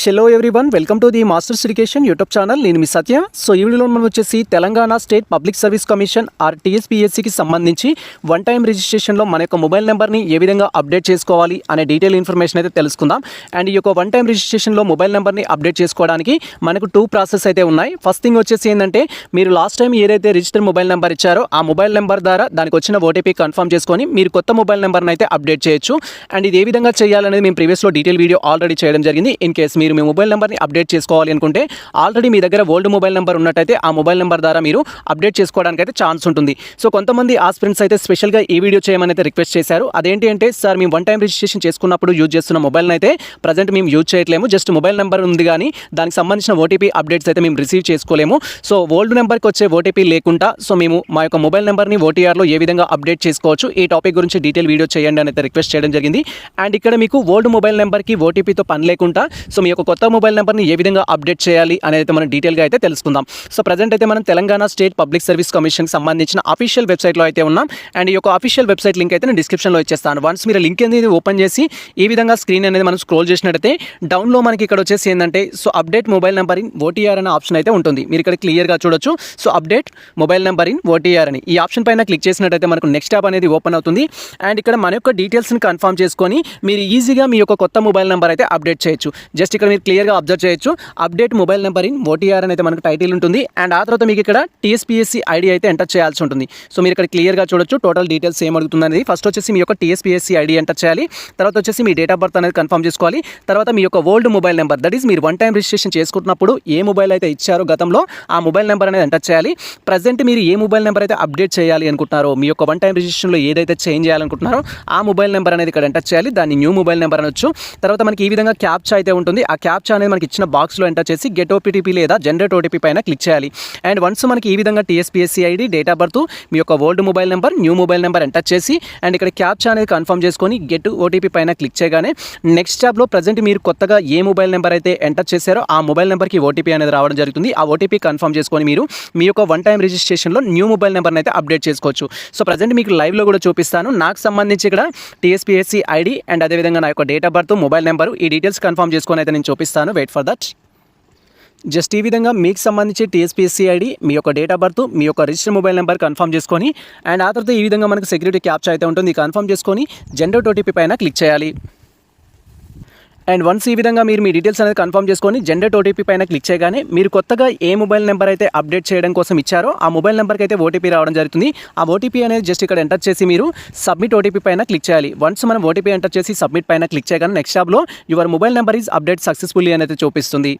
Hello everyone welcome to the masters education YouTube channel నేను మీ Satya. So ఈ వీడియోలో మనం వచ్చేసి Telangana state public service commission or టీఎస్పీఎస్సికి సంబంధించి వన్ టైం రిజిస్ట్రేషన్లో మన యొక్క మొబైల్ నెంబర్ని ఏ విధంగా అప్డేట్ చేసుకోవాలి అనే డీటెయిల్ ఇన్ఫర్మేషన్ అయితే తెలుసుకుందాం. అండ్ ఈ యొక్క వన్ టైం రిజిస్ట్రేషన్లో మొబైల్ నెంబర్ని అప్డేట్ చేసుకోవడానికి మనకు టూ ప్రాసెస్ అయితే ఉన్నాయి. ఫస్ట్ థింగ్ వచ్చేసి ఏంటంటే మీరు లాస్ట్ టైం ఏదైతే రిజిస్టర్ మొబైల్ నెంబర్ ఇచ్చారో ఆ మొబైల్ నెంబర్ ద్వారా దానికి వచ్చిన ఓటీపీ కన్ఫర్మ్ చేసుకొని మీరు కొత్త మొబైల్ నెంబర్ని అయితే అప్డేట్ చేయొచ్చు. అండ్ ఇది ఏ విధంగా చేయాలనేది మేము ప్రీవియస్లో డీటెయిల్ వీడియో ఆల్రెడీ చేయడం జరిగింది. ఇన్ కేస్ మీరు మీరు మీ మొబైల్ నెంబర్ని అప్డేట్ చేసుకోవాలి అనుకుంటే ఆల్రెడీ మీ దగ్గర ఓల్డ్ మొబైల్ నెంబర్ ఉన్నట్టయితే ఆ మొబైల్ నెంబర్ ద్వారా మీరు అప్డేట్ చేసుకోవడానికి అయితే ఛాన్స్ ఉంటుంది. సో కొంతమంది ఆస్పిరెంట్స్ అయితే స్పెషల్గా ఈ వీడియో చేయమని అయితే రిక్వెస్ట్ చేశారు. అదేంటి అంటే సార్ మేము వన్ టైం రిజిస్ట్రేషన్ చేసుకున్నప్పుడు యూజ్ చేస్తున్న మొబైల్ని అయితే ప్రజెంట్ మేము యూజ్ చేయట్లేము. జస్ట్ మొబైల్ నెంబర్ ఉంది కానీ దానికి సంబంధించిన ఓటీపీ అప్డేట్స్ అయితే మేము రిసీవ్ చేసుకోలేము. సో ఓల్డ్ నెంబర్కి వచ్చే ఓటీపీ లేకుండా సో మేము మా యొక్క మొబైల్ నెంబర్ని ఓటీఆర్లో ఏ విధంగా అప్డేట్ చేసుకోవచ్చు ఈ టాపిక్ గురించి డీటెయిల్ వీడియో చేయండి అని అయితే రిక్వెస్ట్ చేయడం జరిగింది. అండ్ ఇక్కడ మీకు ఓల్డ్ మొబైల్ నెంబర్కి ఓటీపీతో పని లేకుండా సో మీ యొక్క కొత్త మొబైల్ నెంబర్ని ఏ విధంగా అప్డేట్ చేయాలి అనేది అయితే మనం డీటెయిల్గా అయితే తెలుసుకుందాం. సో ప్రజెంట్ అయితే మనం తెలంగాణ స్టేట్ పబ్లిక్ సర్వీస్ కమిషన్కి సంబంధించిన అఫీషియల్ వెబ్సైట్లో అయితే ఉన్నాం. అండ్ ఈ యొక్క అఫీషియల్ వెబ్సైట్ లింక్ అయితే నేను డిస్క్రిప్షన్లో ఇచ్చేస్తాను. వన్స్ మీరు లింక్ అనేది ఓపెన్ చేసి ఈ విధంగా స్క్రీన్ అనేది మనం స్క్రోల్ చేసినట్టయితే డౌన్లో మనకి ఇక్కడ వచ్చేసి ఏంటంటే so update mobile number in OTR అనే ఆప్షన్ అయితే ఉంటుంది. మీరు ఇక్కడ క్లియర్గా చూడొచ్చు. So update mobile number in OTR అని. ఈ ఆప్షన్ పైన క్లిక్ చేసినట్టయితే మనకు నెక్స్ట్ యాప్ అనేది ఓపెన్ అవుతుంది. అండ్ ఇక్కడ మన యొక్క డీటెయిల్స్ని కన్ఫర్మ్ చేసుకొని మీరు ఈజీగా మీ యొక్క కొత్త మొబైల్ నెంబర్ అయితే అప్డేట్ చేయొచ్చు. జస్ట్ ఇక్కడ మీరు క్లియర్గా అబ్జర్వ్ చేయొచ్చు. Update mobile number in OTR అని అయితే మనకు టైటిల్ ఉంటుంది. అండ్ ఆ తర్వాత మీకు ఇక్కడ టీఎస్పీఎస్సీ ఐడి అయితే ఎంటర్ చేయాల్సి ఉంటుంది. సో మీరు ఇక్కడ క్లియర్గా చూడొచ్చు టోటల్ డీటెయిల్స్ ఏం అడుగుతుంది అనేది. ఫస్ట్ వచ్చేసి మీ యొక్క టీఎస్పీఎస్సీ ఐడి ఎంటర్ చేయాలి. తర్వాత వచ్చేసి మీ డేట్ ఆఫ్ బర్త్ అనేది కన్ఫర్మ్ చేసుకోవాలి. తర్వాత మీ యొక్క old mobile number that is మీరు వన్ టైం రిజిస్ట్రేషన్ చేసుకుంటున్నప్పుడు ఏ మొబైల్ అయితే ఇచ్చారో గతంలో ఆ మొబైల్ నెంబర్ అనేది ఎంటర్ చేయాలి. ప్రజెంట్ మీరు ఏ మొబైల్ నెంబర్ అయితే అప్డేట్ చేయాలి అనుకుంటున్నారో మీ యొక్క వన్ టైం రిజిస్ట్రేషన్లో ఏదైతే చేంజ్ చేయాలనుకుంటున్నారో ఆ మొబైల్ నెంబర్ అనేది ఇక్కడ ఎంటర్ చేయాలి. దాన్ని న్యూ మొబైల్ నెంబర్ అనొచ్చు. తర్వాత మనకి ఈ విధంగా క్యాప్చా అయితే ఉంటుంది. ఆ క్యాప్చా అనేది మనకి ఇచ్చిన బాక్స్లో ఎంటర్ చేసి గెట్ ఓపీటీపీ లేదా జనరేట్ ఓటీపీ పైన క్లిక్ చేయాలి. అండ్ వన్స్ మనకి ఈ విధంగా TSPSC ID date of birth మీ యొక్క old mobile number new mobile number enter చేసి అండ్ ఇక్కడ క్యాప్చా అనేది కన్ఫర్మ్ చేసుకొని గెట్ ఓటీపీ పైన క్లిక్ చేయగానే నెక్స్ట్ ట్యాబ్లో ప్రజెంట్ మీరు కొత్తగా ఏ మొబైల్ నెంబర్ అయితే ఎంటర్ చేశారో ఆ మొబైల్ నెంబర్కి ఓటీపీ అనేది రావడం జరుగుతుంది. ఆ ఓటీపీ కన్ఫర్మ్ చేసుకొని మీరు మీ యొక్క వన్ టైం రిజిస్ట్రేషన్లో న్యూ మొబైల్ నెంబర్ని అయితే అప్డేట్ చేసుకోవచ్చు. సో ప్రజెంట్ మీకు లైవ్లో కూడా చూపిస్తాను. నాకు సంబంధించి ఇక్కడ టీఎస్పీఎస్సీ ఐడి అండ్ అదేవిధంగా నా యొక్క date of birth mobile number ఈ డీటెయిల్స్ కన్ఫర్మ్ చేసుకొని అయితే నేను చూపిస్తాను. వెయిట్ ఫర్ దట్ జస్ట్ ఈ విధంగా మీకు సంబంధించి టీఎస్పీఎస్సీ ఐడి మీ యొక్క డేట్ ఆఫ్ బర్త్ మీ యొక్క రిజిస్టర్ మొబైల్ నెంబర్ కన్ఫర్మ్ చేసుకొని అండ్ ఆ తర్వాత ఈ విధంగా మనకు సెక్యూరిటీ క్యాప్చర్ అయితే ఉంటుంది. కన్ఫర్మ్ చేసుకొని జనరేట్ ఓటీపీ పైన క్లిక్ చేయాలి. అండ్ వన్స్ ఈ విధంగా మీరు మీ డీటెయిల్స్ అనేది కన్ఫర్మ్ చేసుకొని జనరేట్ ఓటీపీ పైన క్లిక్ చేయగానే మీరు కొత్తగా ఏ మొబైల్ నెంబర్ అయితే అప్డేట్ చేయడం కోసం ఇచ్చారో ఆ మొబైల్ నెంబర్కి అయితే ఓటీపీ రావడం జరుగుతుంది. ఆ ఓటీపీ అనేది జస్ట్ ఇక్కడ ఎంటర్ చేసి మీరు సబ్మిట్ ఓటీపీ పైన క్లిక్ చేయాలి. వన్స్ మనం ఓటీపీ ఎంటర్ చేసి సబ్మిట్ పైన క్లిక్ చేయగానే నెక్స్ట్ షాప్లో your mobile number is update successfully అనేది చూపిస్తుంది.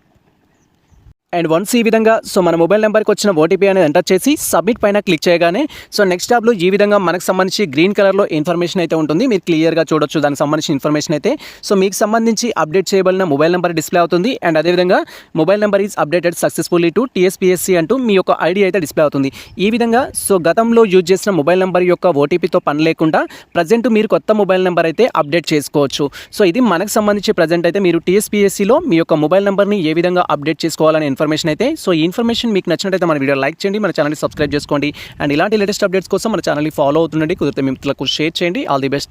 అండ్ వన్స్ ఈ విధంగా సో మన మొబైల్ నెంబర్కి వచ్చిన ఓటీపీ అనేది ఎంటర్ చేసి సబ్మిట్ పైన క్లిక్ చేయగానే సో నెక్స్ట్ ట్యాబ్లో ఈ విధంగా మనకు సంబంధించి గ్రీన్ కలర్లో ఇన్ఫర్మేషన్ అయితే ఉంటుంది. మీరు క్లియర్గా చూడొచ్చు దానికి సంబంధించిన ఇన్ఫర్మేషన్ అయితే. సో మీకు సంబంధించి అప్డేట్ చేయబడిన మొబైల్ నెంబర్ డిస్ప్లే అవుతుంది. అండ్ అదేవిధంగా mobile number is updated successfully to TSPSC అంటూ మీ యొక్క ఐడి అయితే డిస్ప్లే అవుతుంది. ఈ విధంగా సో గతంలో యూజ్ చేసిన మొబైల్ నెంబర్ యొక్క ఓటీపీతో పని లేకుండా ప్రజెంట్ మీరు కొత్త మొబైల్ నెంబర్ అయితే అప్డేట్ చేసుకోవచ్చు. సో ఇది మనకు సంబంధించి ప్రజెంట్ అయితే మీరు టీఎస్పీఎస్సీలో మీ యొక్క మొబైల్ నెంబర్ని ఏ విధంగా అప్డేట్ చేసుకోవాలని ఇన్ఫర్మేషన్ అయితే సో ఈ ఇన్ఫర్మేషన్ మీకు నచ్చినట్టయితే మన వీడియో లైక్ చేయండి మన ఛానల్ని సబ్స్క్రైబ్ చేసుకోండి. అండ్ ఇలాంటి లేటెస్ట్ అప్డేట్స్ కోసం మన ఛానల్ని ఫాలో అవుతుండండి. కుదిరితే మిత్రులకు షేర్ చేయండి. All the best.